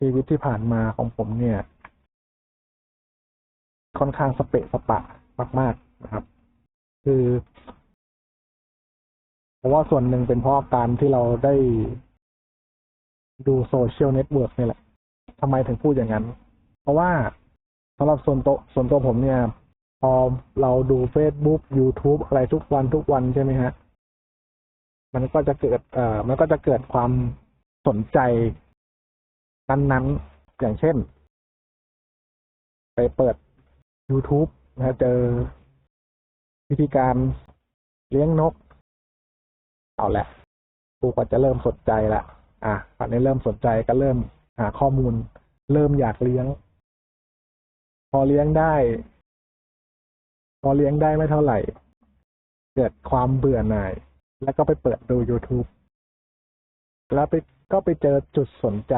ชีวิตที่ผ่านมาของผมเนี่ย ค่อนข้างสเปะสปะมากๆนะครับ คือเพราะว่าส่วนหนึ่งเป็นเพราะการที่เราได้ดูโซเชียลเน็ตเวิร์กนี่แหละทำไมถึงพูดอย่างนั้น เพราะว่าสำหรับส่วนตัวส่วนตัวผมเนี่ย พอเราดู Facebook YouTube อะไรทุกวันทุกวันใช่ไหมฮะ มันก็จะเกิดเอ่อมันก็จะเกิดความสนใจ นั้นๆ อย่างเช่น ไปเปิด YouTube นะเจอวิธีการเลี้ยงนก เอาละกูก็จะเริ่มสนใจละอะตอนนี้เริ่มสนใจก็เริ่มหาข้อมูล เริ่มอยากเลี้ยง พอเลี้ยงได้ พอเลี้ยงได้ไม่เท่าไหร่ เกิดความเบื่อหน่าย แล้วก็ไปเปิดดู YouTube แล้วไปก็ไปเจอจุดสนใจ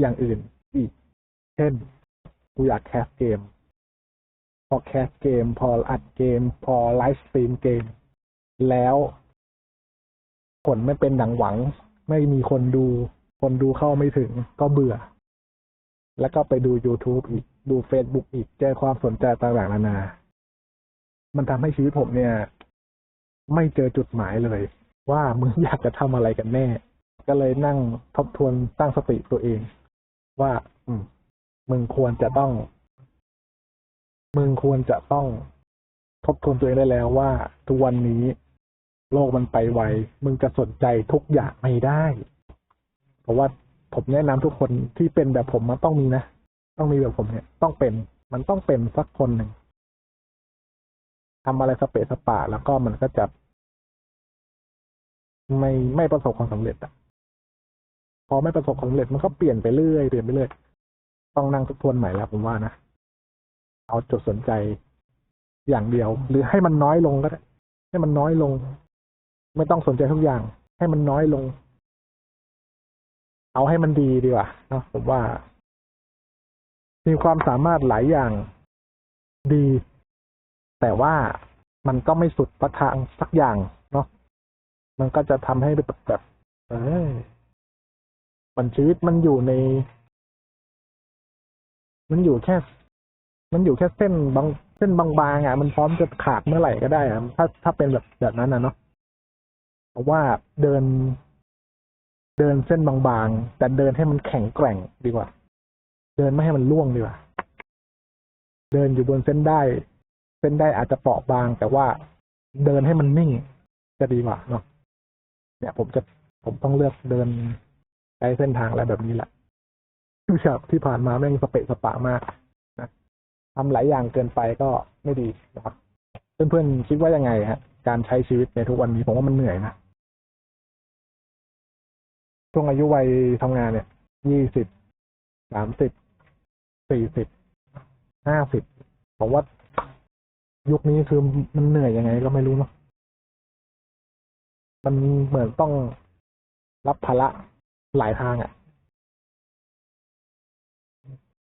อย่างอื่นอีก เช่น กูอยากแคสเกม พอแคสเกม พออัดเกม พอไลฟ์สตรีมเกม แล้ว ผลไม่เป็นดังหวัง ไม่มีคนดู คนดูเข้าไม่ถึงก็เบื่อ แล้วก็ไปดู YouTube อีก ดู Facebook อีก เจอความสนใจต่างๆนานา มันทำให้ชีวิตผมเนี่ย ไม่เจอจุดหมายเลย ว่ามึงอยากจะทำอะไรกันแน่ก็เลยนั่งทบทวนตั้งสติตัวเอง ว่า อืม มึงควรจะต้อง มึงควรจะต้องทบทวนตัวเองได้แล้วว่าทุกวันนี้โลกมันไปไว มึงจะสนใจทุกอย่างไม่ได้ เพราะว่าผมแนะนำทุกคนที่เป็นแบบผมมันต้องมีนะ ต้องมีแบบผมเนี่ย ต้องเป็น มันต้องเป็นสักคนหนึ่งทำอะไรสเปะสปะแล้วก็มันก็จะไม่ไม่ประสบความสำเร็จอะ พอไม่ประสบความสำเร็จมันก็เปลี่ยนไปเรื่อยเปลี่ยนไปเรื่อยต้องนั่งทบทวนใหม่แล้วผมว่านะเอาจุดสนใจอย่างเดียว หรือให้มันน้อยลงก็ได้ให้มันน้อยลง ไม่ต้องสนใจทุกอย่าง ให้มันน้อยลง เอาให้มันดีดีกว่าเนาะผมว่า มีความสามารถหลายอย่างดี แต่ว่ามันก็ไม่สุดประทางสักอย่างเนาะมันก็จะทำให้แบบแบบ เออ มันชีวิตมันอยู่ใน มันอยู่แค่ มันอยู่แค่เส้นบางเส้นบางๆอะมันพร้อมจะขาดเมื่อไหร่ก็ได้อะถ้าถ้าเป็นแบบแบบนั้นนะเนาะเพราะว่าเดิน เดินเส้นบางๆ แต่เดินให้มันแข็งแกร่งดีกว่า เดินไม่ให้มันล่วงดีกว่า เดินอยู่บนเส้นได้ เส้นได้อาจจะเปราะบาง แต่ว่าเดินให้มันนิ่งจะดีกว่าเนาะเนี่ยผมจะผมต้องเลือกเดิน ใช้เส้นทางอะไรแบบนี้แหละที่ฉาที่ผ่านมาแม่งสเปะสปะมากนะทำหลายอย่างเกินไปก็ไม่ดีนะครับเพื่อนๆคิดว่ายังไงฮะ การใช้ชีวิตในทุกวันนี้ผมว่ามันเหนื่อยนะช่วงอายุวัยทำงานเนี่ยยี่สิบสามสิบสี่สิบห้าสิบผมว่ายุคนี้คือมันเหนื่อยยังไงก็ไม่รู้เนาะมันเหมือนต้องรับภาระ หลายทางอะ่ะ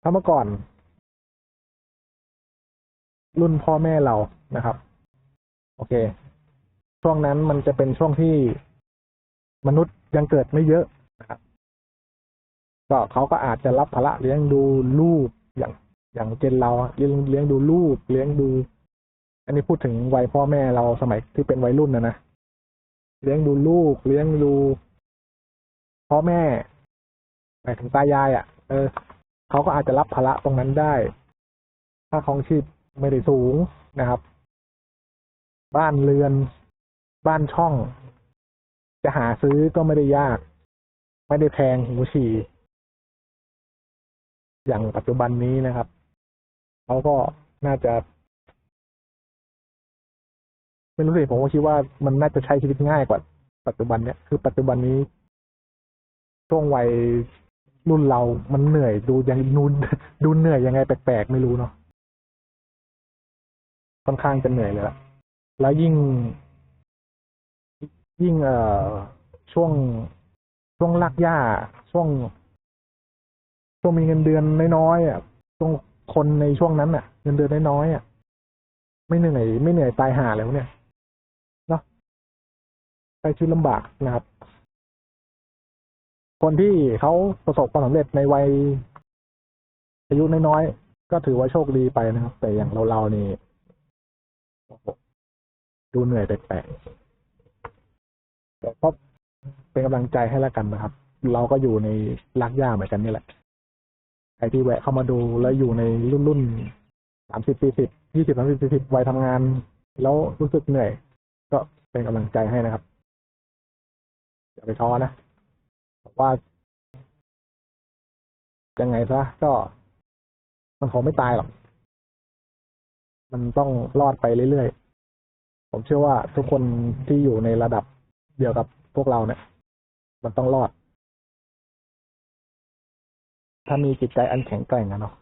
ถ้าเมื่อก่อน รุ่นพ่อแม่เรานะครับ โอเค ช่วงนั้นมันจะเป็นช่วงที่มนุษย์ยังเกิดไม่เยอะนะครับ ก็เขาก็อาจจะรับภาระเลี้ยงดูลูกอย่างอย่างเจนเราเลี้ยงเลี้ยงดูลูกเลี้ยงดู อันนี้พูดถึงวัยพ่อแม่เราสมัยที่เป็นวัยรุ่นนะนะเลี้ยงดูลูกเลี้ยงดู พ่อแม่หมายถึงตายายอะ่ะ เออเขาก็อาจจะรับภาระตรงนั้นได้ค่าของชีพไม่ได้สูงนะครับ บ้านเรือน บ้านช่อง จะหาซื้อก็ไม่ได้ยาก ไม่ได้แพงหูฉี่อย่างปัจจุบันนี้นะครับเขาก็น่าจะ ไม่รู้สิผมก็คิดว่ามันน่าจะใช้ชีวิตง่ายกว่า ปัจจุบันเนี้ยคือปัจจุบันนี้ ช่วงวัยรุ่นเรา มันเหนื่อยดูยังนูนดูเหนื่อยยังไงแปลกๆไม่รู้เนาะค่อนข้างจะเหนื่อยเลยละแล้วยิ่ง ยิ่งเอ่อช่วงช่วงลากหญ้าช่วง ช่วงมีเงินเดือนน้อยๆอะช่วงคนในช่วงนั้นอะ เงินเดือนน้อยๆอะไม่เหนื่อยไม่เหนื่อยตายห่าแล้วเนี่ยเนาะใช้ชีวิตลำบากนะครับ คนที่เขาประสบความสำเร็จในวัยอายุน้อยๆก็ถือว่าโชคดีไปนะครับ แต่อย่างเราเราๆนี่ดูเหนื่อยแปลกๆแต่ก็เป็นกำลังใจให้แล้วกันนะครับ เราก็อยู่ในรักย่าเหมือนกันนี่แหละใครที่แวะเข้ามาดูแล้วอยู่ในรุ่นรุ่นสามสิบสี่สิบยี่สิบสามสิบสี่สิบวัยทำงาน แล้วรู้สึกเหนื่อย ก็เป็นกำลังใจให้นะครับอย่าไปท้อนะ ว่ายังไงซะก็ มันคงไม่ตายหรอก มันต้องรอดไปเรื่อยๆ ผมเชื่อว่าทุกคนที่อยู่ในระดับเดียวกับพวกเราเนี่ย มันต้องรอด ถ้ามีจิตใจอันแข็งแกร่งนะเนาะ